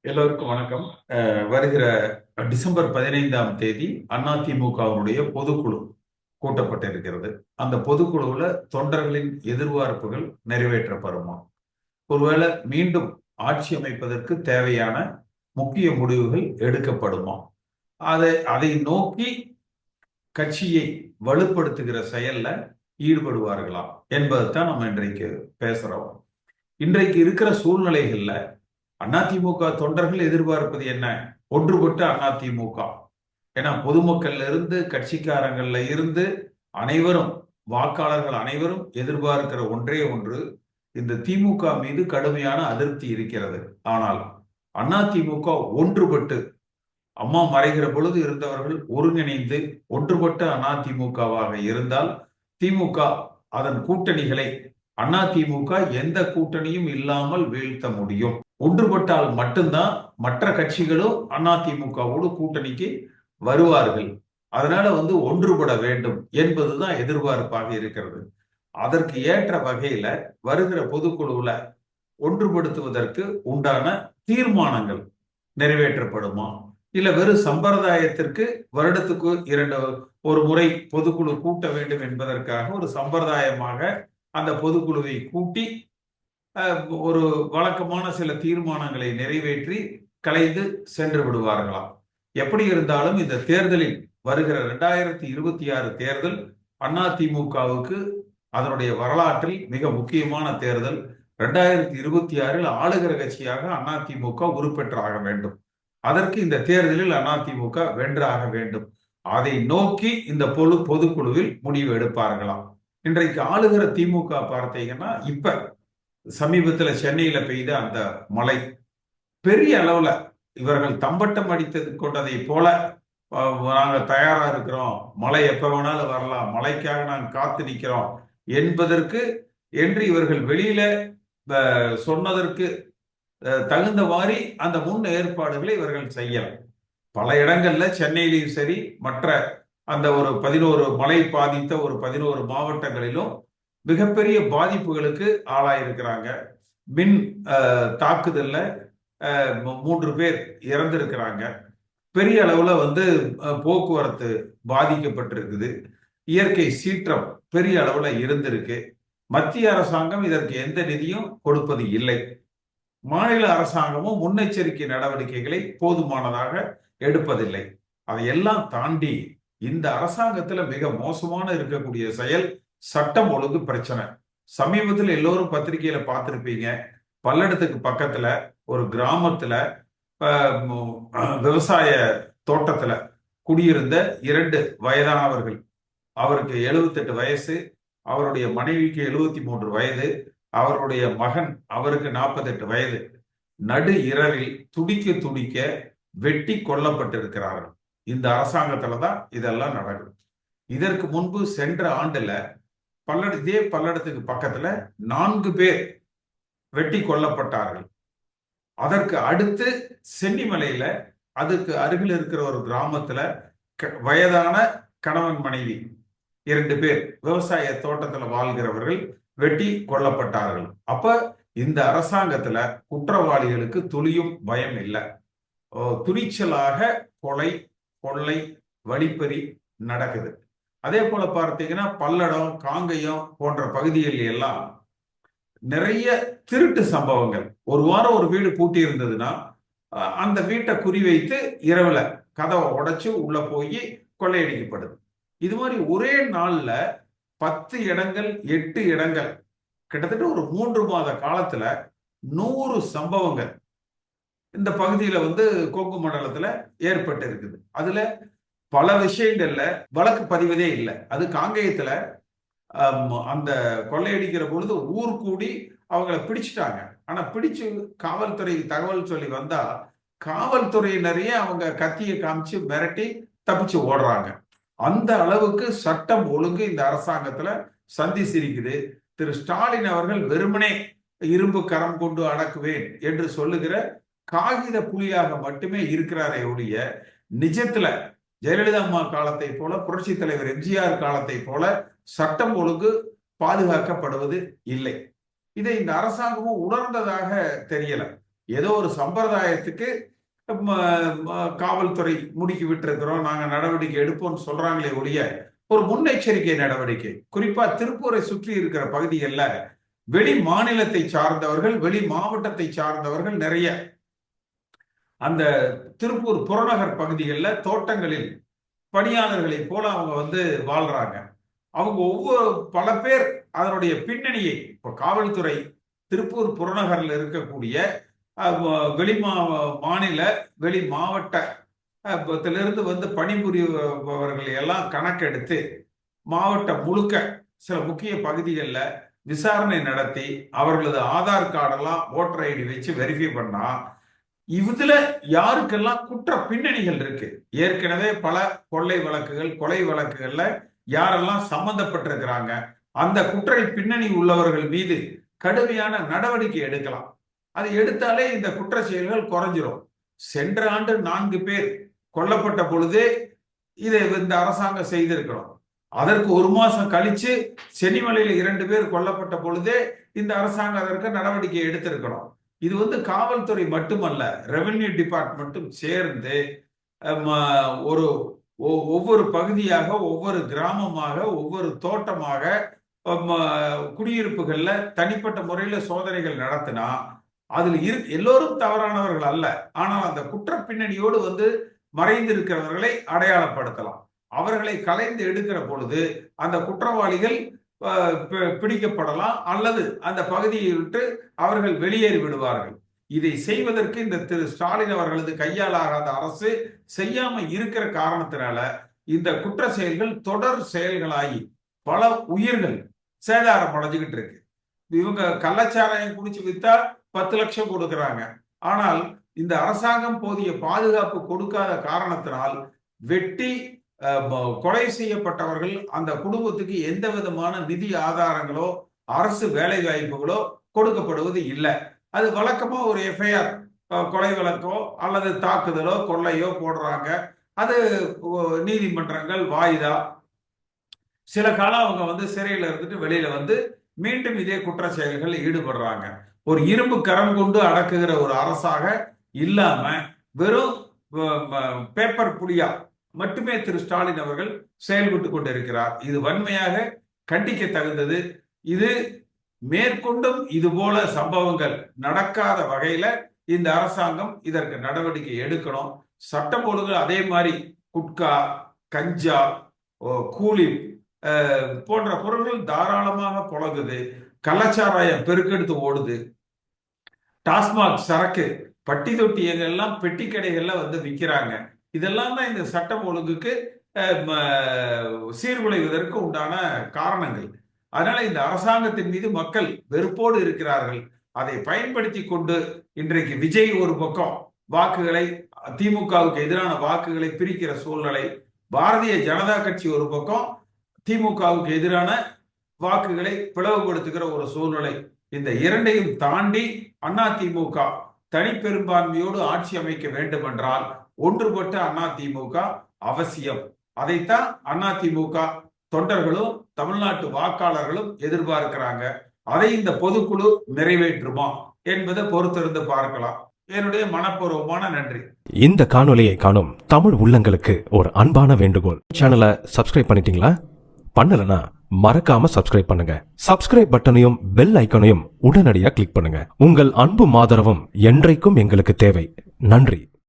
எல்லோருக்கும் வணக்கம். வருகிற டிசம்பர் பதினைந்தாம் தேதி அதிமுகவினுடைய பொதுக்குழு கூட்டப்பட்டிருக்கிறது. அந்த பொதுக்குழுவில் தொண்டர்களின் எதிர்பார்ப்புகள் நிறைவேற்றப்படுமா? ஒருவேளை மீண்டும் ஆட்சி அமைப்பதற்கு தேவையான முக்கிய முடிவுகள் எடுக்கப்படுமா? அதை அதை நோக்கி கட்சியை வலுப்படுத்துகிற செயல்ல ஈடுபடுவார்களா என்பதைத்தான் நம்ம இன்றைக்கு பேசுறோம். இன்றைக்கு இருக்கிற சூழ்நிலைகள்ல அதிமுக தொண்டர்கள் எதிர்பார்ப்பது என்ன? ஒன்றுபட்ட அதிமுக ஏன்னா பொதுமக்கள்ல இருந்து கட்சிக்காரங்கள்ல இருந்து அனைவரும் வாக்காளர்கள் அனைவரும் எதிர்பார்க்கிற ஒன்றே ஒன்று இந்த திமுக மீது கடுமையான அதிருப்தி இருக்கிறது. ஆனால் அதிமுக ஒன்றுபட்டு அம்மா மறைகிற பொழுது இருந்தவர்கள் ஒருங்கிணைந்து ஒன்றுபட்ட அதிமுகவாக இருந்தால் திமுக அதன் கூட்டணிகளை அதிமுக எந்த கூட்டணியும் இல்லாமல் வீழ்த்த முடியும். ஒன்றுபட்டால் மட்டும்தான் மற்ற கட்சிகளும் அதிமுகவோடு கூட்டணிக்கு வருவார்கள். அதனால வந்து ஒன்றுபட வேண்டும் என்பதுதான் எதிர்பார்ப்பாக இருக்கிறது. அதற்கு ஏற்ற வகையில வருகிற பொதுக்குழுவுல ஒன்றுபடுத்துவதற்கு உண்டான தீர்மானங்கள் நிறைவேற்றப்படுமா? இல்ல வெறும் சம்பிரதாயத்திற்கு வருடத்துக்கு இரண்டு ஒரு முறை பொதுக்குழு கூட்ட வேண்டும் என்பதற்காக ஒரு சம்பிரதாயமாக அந்த பொதுக்குழுவை கூட்டி ஒரு வழக்கமான சில தீர்மானங்களை நிறைவேற்றி கலைந்து சென்று விடுவார்களாம். எப்படி இருந்தாலும் இந்த தேர்தலில் வருகிற ரெண்டாயிரத்தி இருபத்தி ஆறு தேர்தல் அதிமுகவுக்கு அதனுடைய வரலாற்றில் மிக முக்கியமான தேர்தல். ரெண்டாயிரத்தி இருபத்தி ஆறில் ஆளுகிற கட்சியாக அதிமுக உருப்பெற்றாக வேண்டும். அதற்கு இந்த தேர்தலில் அதிமுக வென்றாக வேண்டும். அதை நோக்கி இந்த பொது பொதுக்குழுவில் முடிவு எடுப்பார்களாம். இன்றைக்கு ஆளுகிற திமுக பார்த்தீங்கன்னா இப்ப சமீபத்துல சென்னையில பெய்த அந்த மழை பெரிய அளவுல இவர்கள் தம்பட்டம் அடித்தது கொண்டதை போல நாங்கள் தயாரா இருக்கிறோம். மழை எப்ப வேணாலும் வரலாம். மழைக்காக நாங்கள் காத்து நிற்கிறோம் என்பதற்கு என்று இவர்கள் வெளியில சொன்னதற்கு தகுந்த மாதிரி அந்த முன் ஏற்பாடுகளை இவர்கள் செய்யலாம். பல இடங்கள்ல சென்னையிலையும் சரி மற்ற அந்த ஒரு பதினோரு மழை பாதித்த ஒரு பதினோரு மாவட்டங்களிலும் மிகப்பெரிய பாதிப்புகளுக்கு ஆளாயிருக்கிறாங்க. மின் தாக்குதல்ல மூன்று பேர் இறந்திருக்கிறாங்க. பெரிய அளவில் வந்து போக்குவரத்து பாதிக்கப்பட்டிருக்குது. இயற்கை சீற்றம் பெரிய அளவில் இருந்திருக்கு. மத்திய அரசாங்கம் இதற்கு எந்த நிதியும் கொடுப்பது இல்லை. மாநில அரசாங்கமும் முன்னெச்சரிக்கை நடவடிக்கைகளை போதுமானதாக எடுப்பதில்லை. அதையெல்லாம் தாண்டி இந்த அரசாங்கத்துல மிக மோசமான இருக்கக்கூடிய செயல் சட்டம் ஒழுங்கு பிரச்சனை. சமீபத்தில் எல்லோரும் பத்திரிகையில பார்த்துருப்பீங்க. பல்லடத்துக்கு பக்கத்துல ஒரு கிராமத்துல விவசாய தோட்டத்துல குடியிருந்த இரண்டு வயதானவர்கள். அவருக்கு எழுபத்தெட்டு வயசு அவருடைய மனைவிக்கு எழுபத்தி மூன்று வயது அவருடைய மகன் அவருக்கு நாற்பத்தெட்டு வயது. நடு இரவில் துடிக்க துடிக்க வெட்டி கொல்லப்பட்டிருக்கிறார்கள். இந்த அரசாங்கத்துல தான் இதெல்லாம் நடக்குது. இதற்கு முன்பு சென்ற ஆண்டுல பல்லட இதே பல்லடத்துக்கு பக்கத்துல நான்கு பேர் வெட்டி கொல்லப்பட்டார்கள். அதற்கு அடுத்து சென்னிமலையில அதுக்கு அருகில் இருக்கிற ஒரு கிராமத்துல வயதான கணவன் மனைவி இரண்டு பேர் விவசாய தோட்டத்துல வாழ்கிறவர்கள் வெட்டி கொல்லப்பட்டார்கள். அப்ப இந்த அரசாங்கத்துல குற்றவாளிகளுக்கு துளியும் பயம் இல்லை. துணிச்சலாக கொலை கொள்ளை வழிப்பறி நடக்குது. அதே போல பார்த்தீங்கன்னா பல்லடம் காங்கயம் போன்ற பகுதிகளில் எல்லாம் நிறைய திருட்டு சம்பவங்கள். ஒரு வாரம் ஒரு வீடு பூட்டி இருந்ததுன்னா அந்த வீட்டை குறிவைத்து இரவுல கதவை உடைச்சு உள்ள போய் கொள்ளையடிக்கப்படுது. இது மாதிரி ஒரே நாள்ல பத்து இடங்கள் எட்டு இடங்கள் கிட்டத்தட்ட ஒரு மூன்று மாத காலத்துல நூறு சம்பவங்கள் இந்த பகுதியில வந்து கொங்கு மண்டலத்துல ஏற்பட்டு இருக்குது அதுல பல விஷயங்கள்ல வழக்கு பதிவதே இல்லை. அது காங்கேயத்துல அந்த கொள்ளையடிக்கிற பொழுது ஊர் கூடி அவங்கள பிடிச்சிட்டாங்க. ஆனா பிடிச்சு காவல்துறை தகவல் சொல்லி வந்தா காவல்துறையினரையே அவங்க கத்தியை காமிச்சு மிரட்டி தப்பிச்சு ஓடுறாங்க. அந்த அளவுக்கு சட்டம் ஒழுங்கு இந்த அரசாங்கத்துல சந்தி சிரிக்குது. திரு ஸ்டாலின் அவர்கள் வெறுமனே இரும்பு கரம் கொண்டு அடக்குவேன் என்று சொல்லுகிற காகித புலியாக மட்டுமே இருக்கிறாரே ஒழிய நிஜத்துல ஜெயலலிதா அம்மா காலத்தை போல புரட்சி தலைவர் எம்ஜிஆர் காலத்தை போல சட்டம் ஒழுங்கு பாதுகாக்கப்படுவது இல்லை. இதை இந்த அரசாங்கமும் உணர்ந்ததாக தெரியல. ஏதோ ஒரு சம்பிரதாயத்துக்கு காவல்துறை முடுக்கி விட்டிருக்கிறோம் நாங்க நடவடிக்கை எடுப்போம்னு சொல்றாங்களே ஒழிய ஒரு முன்னெச்சரிக்கை நடவடிக்கை. குறிப்பா திருப்பூரை சுற்றி இருக்கிற பகுதிகளில் வெளி மாநிலத்தை சார்ந்தவர்கள் வெளி மாவட்டத்தை சார்ந்தவர்கள் நிறைய. அந்த திருப்பூர் புறநகர் பகுதிகளில் தோட்டங்களில் பணியாளர்களைப் போல அவங்க வந்து வாழ்றாங்க. அவங்க ஒவ்வொரு பல பேர் அதனுடைய பின்னணியை இப்போ காவல்துறை திருப்பூர் புறநகரில் இருக்கக்கூடிய வெளி மா மாநில வெளி மாவட்டத்திலிருந்து வந்து பணிபுரிபவர்களை எல்லாம் கணக்கெடுத்து மாவட்டம் முழுக்க சில முக்கிய பகுதிகளில் விசாரணை நடத்தி அவர்களது ஆதார் கார்டெல்லாம் ஓட்டர் ஐடி வச்சு வெரிஃபை பண்ணால் இதுல யாருக்கெல்லாம் குற்ற பின்னணிகள் இருக்கு? ஏற்கனவே பல கொள்ளை வழக்குகள் கொலை வழக்குகள்ல யாரெல்லாம் சம்பந்தப்பட்டிருக்கிறாங்க அந்த குற்ற பின்னணி உள்ளவர்கள் மீது கடுமையான நடவடிக்கை எடுக்கலாம். அது எடுத்தாலே இந்த குற்ற செயல்கள் குறைஞ்சிரும். சென்ற ஆண்டு நான்கு பேர் கொல்லப்பட்ட பொழுதே இதை இந்த அரசாங்கம் செய்திருக்கிறோம். அதற்கு ஒரு மாசம் கழிச்சு சென்னிமலையில இரண்டு பேர் கொல்லப்பட்ட பொழுதே இந்த அரசாங்கம் அதற்கு நடவடிக்கை எடுத்திருக்கணும் இது வந்து காவல்துறை மட்டுமல்ல ரெவென்யூ டிபார்ட்மெண்ட்டும் சேர்ந்து ஒரு ஒ- ஒவ்வொரு பகுதியாக ஒவ்வொரு கிராமமாக ஒவ்வொரு தோட்டமாக குடியிருப்புகளில் குடியிருப்புகள்ல தனிப்பட்ட முறையில சோதனைகள் நடத்தினா அதில் இரு எல்லோரும் தவறானவர்கள் அல்ல. ஆனால் அந்த குற்ற பின்னணியோடு வந்து மறைந்திருக்கிறவர்களை அடையாளப்படுத்தலாம். அவர்களை கலைந்து எடுக்கிற பொழுது அந்த குற்றவாளிகள் பிடிக்கப்படலாம். அல்லது அந்த பகுதியை விட்டு அவர்கள் வெளியேறி விடுவார்கள். இதை செய்வதற்கு இந்த திரு ஸ்டாலின் அவர்களது கையாலாகாத அரசு செய்யாம இருக்கிற காரணத்தினால இந்த குற்ற செயல்கள் தொடர் செயல்களாகி பல உயிர்கள் சேதாரம் அடைஞ்சுக்கிட்டு இருக்கு. இவங்க கள்ளச்சாராயம் குடிச்சு வித்தா பத்து லட்சம் கொடுக்குறாங்க. ஆனால் இந்த அரசாங்கம் போதிய பாதுகாப்பு கொடுக்காத காரணத்தினால் வெட்டி கொலை செய்யப்பட்டவர்கள் அந்த குடும்பத்துக்கு எந்த விதமான நிதி ஆதாரங்களோ அரசு வேலை வாய்ப்புகளோ கொடுக்கப்படுவது இல்லை. அது வழக்கமா ஒரு எஃப்ஐஆர் கொலை வழக்கோ அல்லது தாக்குதலோ கொள்ளையோ போடுறாங்க. அது நீதிமன்றங்கள் வாய்தா? சில காலம் அவங்க வந்து சிறையில இருந்துட்டு வெளியில வந்து மீண்டும் இதே குற்ற செயல்களில் ஈடுபடுறாங்க. ஒரு இரும்பு கரம் கொண்டு அடக்குகிற ஒரு அரசாக இல்லாம வெறும் பேப்பர் புலியா மட்டுமே திரு ஸ்டாலின் அவர்கள் செயல்பட்டு கொண்டிருக்கிறார். இது வன்மையாக கண்டிக்க தகுந்தது. இது மேற்கொண்டும் இது போல சம்பவங்கள் நடக்காத வகையில இந்த அரசாங்கம் இதற்கு நடவடிக்கை எடுக்கணும். சட்டம் ஒழுங்கு அதே மாதிரி குட்கா கஞ்சா ஓ, கூலி போன்ற பொருட்கள் தாராளமாக புழங்குது. கள்ளச்சாராயம் பெருக்கெடுத்து ஓடுது. டாஸ்மாக் சரக்கு பட்டி தொட்டியங்கள்லாம் பெட்டி கடைகள்ல வந்து விற்கிறாங்க இதெல்லாம் தான் இந்த சட்டம் ஒழுங்குக்கு சீர்குலைவதற்கு உண்டான காரணங்கள். அதனால இந்த அரசாங்கத்தின் மீது மக்கள் வெறுப்போடு இருக்கிறார்கள். அதை பயன்படுத்தி கொண்டு இன்றைக்கு விஜய் ஒரு பக்கம் வாக்குகளை திமுகவுக்கு எதிரான வாக்குகளை பிரிக்கிற சூழ்நிலை பாரதிய ஜனதா கட்சி ஒரு பக்கம் திமுகவுக்கு எதிரான வாக்குகளை பிளவுபடுத்துகிற ஒரு சூழ்நிலை. இந்த இரண்டையும் தாண்டி அதிமுக தனிப்பெரும்பான்மையோடு ஆட்சி அமைக்க வேண்டும் என்றால் ஒன்றுபட்ட அதிமுக அவசியம். அதைத்தான் அதிமுக தொண்டர்களும் தமிழ்நாட்டு வாக்காளர்களும் எதிர்பார்க்கிறாங்க. அதை இந்த பொதுக்குழு நிறைவேற்றுமா என்பதை பொறுத்திருந்து பார்க்கலாம். என்னுடைய மனப்பூர்வமான நன்றி. இந்த காணொலியை காணும் தமிழ் உள்ளங்களுக்கு ஒரு அன்பான வேண்டுகோள். சேனலை சப்ஸ்கிரைப் பண்ணிட்டீங்களா? பண்ணலனா மறக்காம சப்ஸ்கிரைப் பண்ணுங்க. சப்ஸ்கிரைப் பட்டனையும் பெல் ஐக்கனையும் உடனடியாக கிளிக் பண்ணுங்க. உங்கள் அன்பும் ஆதரவும் என்றைக்கும் எங்களுக்கு தேவை. நன்றி.